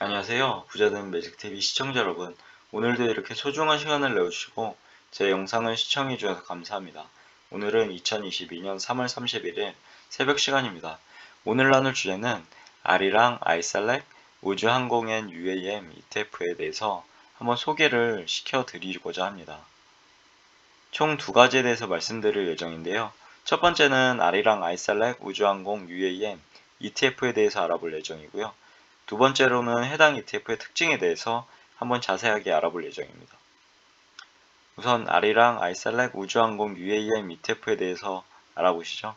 안녕하세요. 부자된 매직TV 시청자 여러분. 오늘도 이렇게 소중한 시간을 내어주시고 제 영상을 시청해주셔서 감사합니다. 오늘은 2022년 3월 31일 새벽 시간입니다. 오늘 나눌 주제는 아리랑 아이셀렉 우주항공엔 UAM ETF에 대해서 한번 소개를 시켜드리고자 합니다. 총 두 가지에 대해서 말씀드릴 예정인데요. 첫 번째는 아리랑 아이셀렉 우주항공 UAM ETF에 대해서 알아볼 예정이고요. 두 번째로는 해당 ETF의 특징에 대해서 한번 자세하게 알아볼 예정입니다. 우선 아리랑 아이셀렉 우주항공 UAM ETF에 대해서 알아보시죠.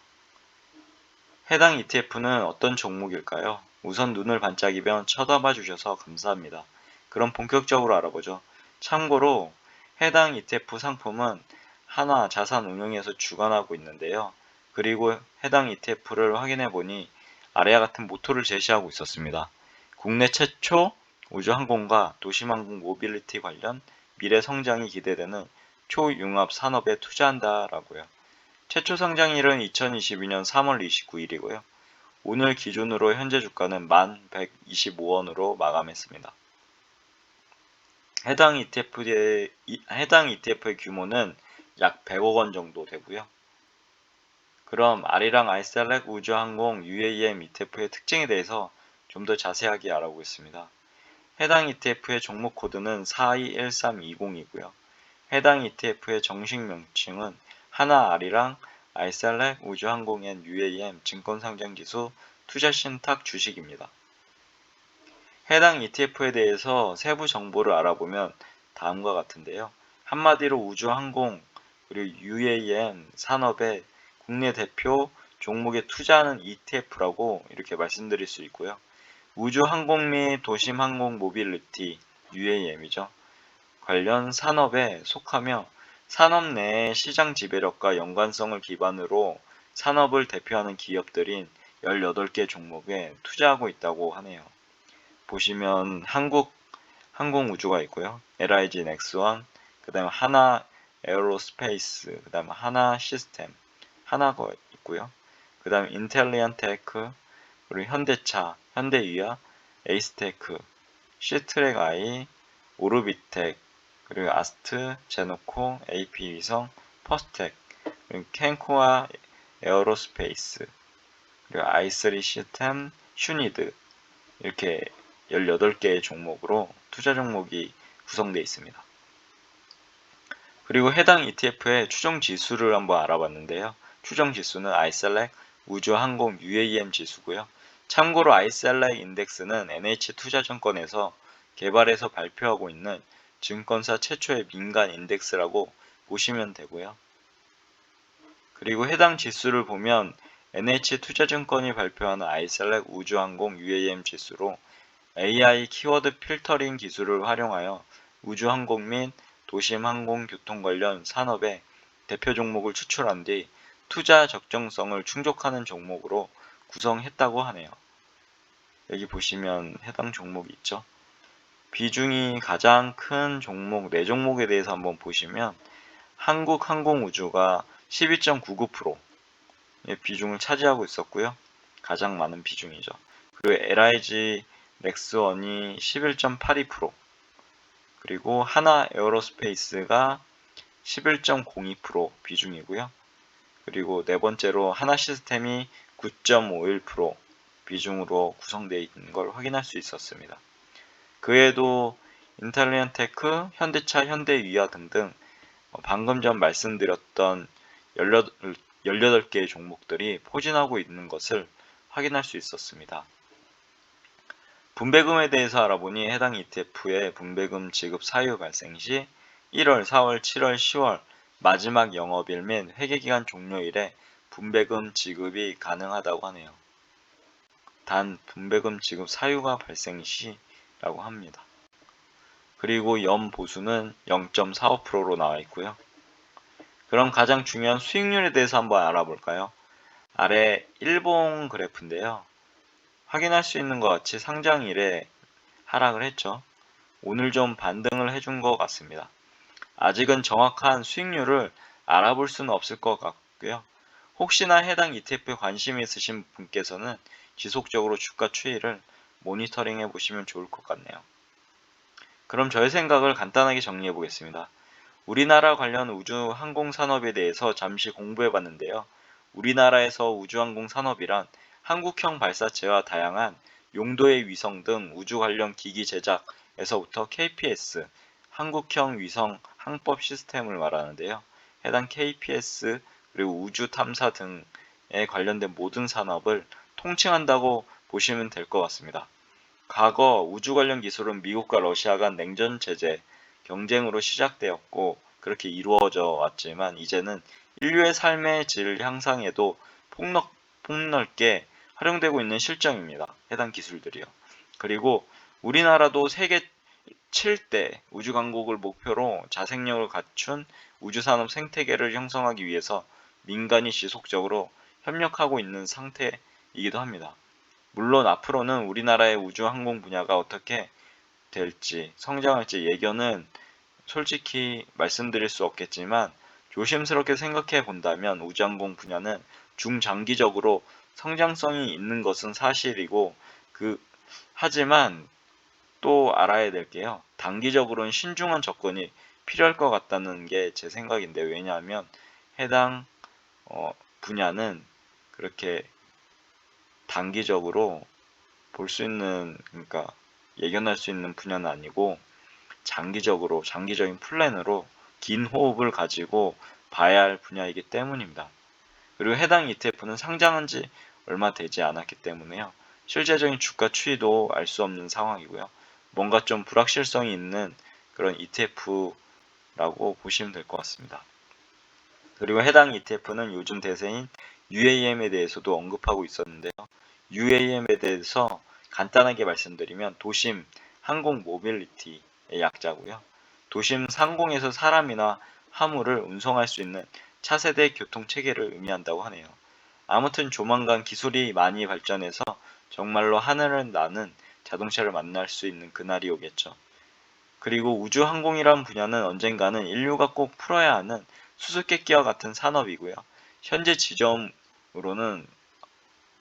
해당 ETF는 어떤 종목일까요? 우선 눈을 반짝이면 쳐다봐 주셔서 감사합니다. 그럼 본격적으로 알아보죠. 참고로 해당 ETF 상품은 하나 자산운용에서 주관하고 있는데요. 그리고 해당 ETF를 확인해 보니 아래와 같은 모토를 제시하고 있었습니다. 국내 최초 우주항공과 도심항공 모빌리티 관련 미래 성장이 기대되는 초융합 산업에 투자한다라고요. 최초 상장일은 2022년 3월 29일이고요. 오늘 기준으로 현재 주가는 1125원으로 마감했습니다. 해당 ETF의, 해당 ETF의 규모는 약 100억 원 정도 되고요. 그럼 아리랑 아이셀렉 우주항공 UAM ETF의 특징에 대해서 좀 더 자세하게 알아보겠습니다. 해당 ETF의 종목 코드는 421320이고요. 해당 ETF의 정식 명칭은 하나 아리랑 아이셀렉 우주항공엔 UAM 증권상장지수 투자신탁 주식입니다. 해당 ETF에 대해서 세부 정보를 알아보면 다음과 같은데요. 한마디로 우주항공 그리고 UAM 산업의 국내 대표 종목에 투자하는 ETF라고 이렇게 말씀드릴 수 있고요. 우주항공 및 도심항공 모빌리티 UAM이죠. 관련 산업에 속하며 산업 내의 시장 지배력과 연관성을 기반으로 산업을 대표하는 기업들인 18개 종목에 투자하고 있다고 하네요. 보시면 한국 항공우주가 있고요. LIG 넥스원, 그 다음에 하나 에어로스페이스, 그 다음에 하나 시스템, 하나가 있고요. 그 다음에 인텔리언 테크, 그리고 현대차, 현대위아, 에이스테크, 시트랙 아이, 오르비텍, 그리고 아스트, 제노코, AP위성, 퍼스텍, 그리고 캔코아 에어로스페이스, 그리고 아이스리 시스템, 슈니드 이렇게 18개의 종목으로 투자 종목이 구성되어 있습니다. 그리고 해당 ETF의 추정 지수를 한번 알아봤는데요. 추정 지수는 아이셀렉 우주항공 UAM 지수고요. 참고로 아이셀렉 인덱스는 NH투자증권에서 개발해서 발표하고 있는 증권사 최초의 민간 인덱스라고 보시면 되고요. 그리고 해당 지수를 보면 NH투자증권이 발표하는 아이셀렉 우주항공 UAM 지수로 AI 키워드 필터링 기술을 활용하여 우주항공 및 도심항공 교통 관련 산업의 대표 종목을 추출한 뒤 투자 적정성을 충족하는 종목으로 구성했다고 하네요. 여기 보시면 해당 종목이 있죠. 비중이 가장 큰 종목, 4종목에 대해서 한번 보시면 한국항공우주가 12.99%의 비중을 차지하고 있었고요. 가장 많은 비중이죠. 그리고 LIG 넥스원이 11.82% 그리고 하나 에어로스페이스가 11.02% 비중이고요. 그리고 네 번째로 하나 시스템이 9.51% 비중으로 구성되어 있는 걸 확인할 수 있었습니다. 그 외에도 인텔리언테크, 현대차, 현대위아 등등 방금 전 말씀드렸던 18개의 종목들이 포진하고 있는 것을 확인할 수 있었습니다. 분배금에 대해서 알아보니 해당 ETF의 분배금 지급 사유 발생 시 1월, 4월, 7월, 10월 마지막 영업일 및 회계기간 종료일에 분배금 지급이 가능하다고 하네요. 단 분배금 지급 사유가 발생 시라고 합니다. 그리고 연 보수는 0.45%로 나와 있고요. 그럼 가장 중요한 수익률에 대해서 한번 알아볼까요? 아래 일봉 그래프인데요. 확인할 수 있는 것 같이 상장일에 하락을 했죠. 오늘 좀 반등을 해준 것 같습니다. 아직은 정확한 수익률을 알아볼 수는 없을 것 같고요. 혹시나 해당 ETF에 관심이 있으신 분께서는 지속적으로 주가 추이를 모니터링 해 보시면 좋을 것 같네요. 그럼 저의 생각을 간단하게 정리해 보겠습니다. 우리나라 관련 우주 항공 산업에 대해서 잠시 공부해 봤는데요. 우리나라에서 우주항공 산업이란 한국형 발사체와 다양한 용도의 위성 등 우주 관련 기기 제작에서부터 KPS, 한국형 위성 항법 시스템을 말하는데요. 해당 KPS 그리고 우주 탐사 등에 관련된 모든 산업을 통칭한다고 보시면 될 것 같습니다. 과거 우주 관련 기술은 미국과 러시아 간 냉전 체제 경쟁으로 시작되었고 그렇게 이루어져 왔지만 이제는 인류의 삶의 질 향상에도 폭넓, 폭넓게 활용되고 있는 실정입니다. 해당 기술들이요. 그리고 우리나라도 세계 7대 우주 강국을 목표로 자생력을 갖춘 우주산업 생태계를 형성하기 위해서 민간이 지속적으로 협력하고 있는 상태이기도 합니다. 물론 앞으로는 우리나라의 우주항공 분야가 어떻게 될지 성장할지 예견은 솔직히 말씀드릴 수 없겠지만 조심스럽게 생각해 본다면 우주항공 분야는 중장기적으로 성장성이 있는 것은 사실이고 그 하지만 또 알아야 될 게요. 단기적으로는 신중한 접근이 필요할 것 같다는 게 제 생각인데 왜냐하면 해당 어, 분야는 그렇게 단기적으로 볼 수 있는 그러니까 예견할 수 있는 분야는 아니고 장기적으로 장기적인 플랜으로 긴 호흡을 가지고 봐야 할 분야이기 때문입니다. 그리고 해당 ETF는 상장한 지 얼마 되지 않았기 때문에요. 실제적인 주가 추이도 알 수 없는 상황이고요. 뭔가 좀 불확실성이 있는 그런 ETF라고 보시면 될 것 같습니다. 그리고 해당 ETF는 요즘 대세인 UAM에 대해서도 언급하고 있었는데요. UAM에 대해서 간단하게 말씀드리면 도심 항공 모빌리티의 약자고요. 도심 상공에서 사람이나 화물을 운송할 수 있는 차세대 교통 체계를 의미한다고 하네요. 아무튼 조만간 기술이 많이 발전해서 정말로 하늘을 나는 자동차를 만날 수 있는 그날이 오겠죠. 그리고 우주 항공이란 분야는 언젠가는 인류가 꼭 풀어야 하는 수수께끼와 같은 산업이고요. 현재 지점으로는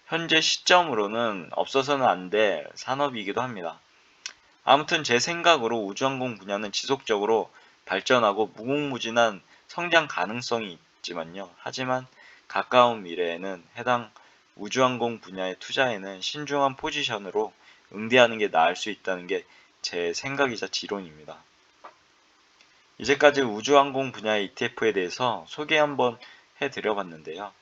현재 시점으로는 없어서는 안 될 산업이기도 합니다. 아무튼 제 생각으로 우주항공 분야는 지속적으로 발전하고 무궁무진한 성장 가능성이 있지만요. 하지만 가까운 미래에는 해당 우주항공 분야의 투자에는 신중한 포지션으로 응대하는 게 나을 수 있다는 게 제 생각이자 지론입니다. 이제까지 우주항공 분야의 ETF에 대해서 소개 한번 해드려 봤는데요.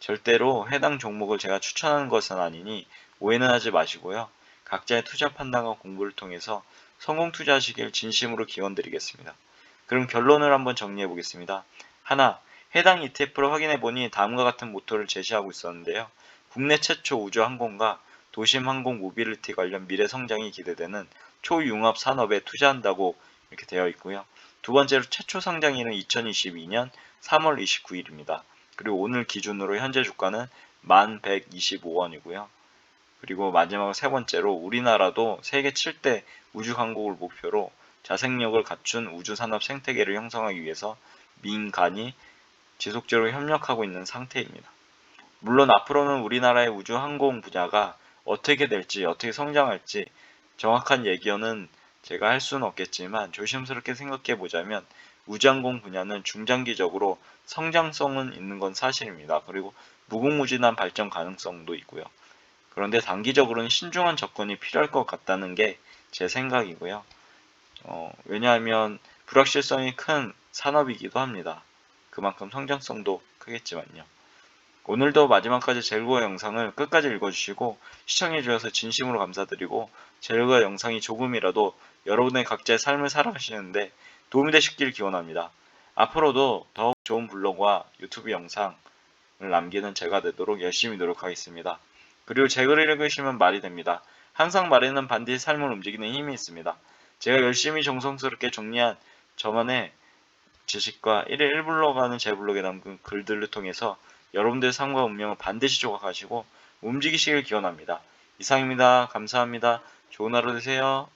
절대로 해당 종목을 제가 추천하는 것은 아니니 오해는 하지 마시고요. 각자의 투자 판단과 공부를 통해서 성공 투자하시길 진심으로 기원드리겠습니다. 그럼 결론을 한번 정리해 보겠습니다. 하나, 해당 ETF를 확인해 보니 다음과 같은 모토를 제시하고 있었는데요. 국내 최초 우주항공과 도심항공 모빌리티 관련 미래 성장이 기대되는 초융합 산업에 투자한다고 이렇게 되어 있고요. 두 번째로 최초 상장일은 2022년 3월 29일입니다. 그리고 오늘 기준으로 현재 주가는 1125원이고요. 그리고 마지막으로 세 번째로 우리나라도 세계 7대 우주 강국을 목표로 자생력을 갖춘 우주 산업 생태계를 형성하기 위해서 민간이 지속적으로 협력하고 있는 상태입니다. 물론 앞으로는 우리나라의 우주 항공 분야가 어떻게 될지 어떻게 성장할지 정확한 예견은 제가 할 수는 없겠지만 조심스럽게 생각해 보자면 우주항공 분야는 중장기적으로 성장성은 있는 건 사실입니다. 그리고 무궁무진한 발전 가능성도 있고요. 그런데 단기적으로는 신중한 접근이 필요할 것 같다는 게 제 생각이고요. 어, 왜냐하면 불확실성이 큰 산업이기도 합니다. 그만큼 성장성도 크겠지만요. 오늘도 마지막까지 젤고의 영상을 끝까지 읽어주시고 시청해주셔서 진심으로 감사드리고 젤고의 영상이 조금이라도 여러분의 각자의 삶을 살아가시는데 도움이 되시길 기원합니다. 앞으로도 더욱 좋은 블로그와 유튜브 영상을 남기는 제가 되도록 열심히 노력하겠습니다. 그리고 제 글을 읽으시면 말이 됩니다. 항상 말에는 반드시 삶을 움직이는 힘이 있습니다. 제가 열심히 정성스럽게 정리한 저만의 지식과 1일 1블로그 하는 제 블로그에 남긴 글들을 통해서 여러분들의 삶과 운명을 반드시 조각하시고 움직이시길 기원합니다. 이상입니다. 감사합니다. 좋은 하루 되세요.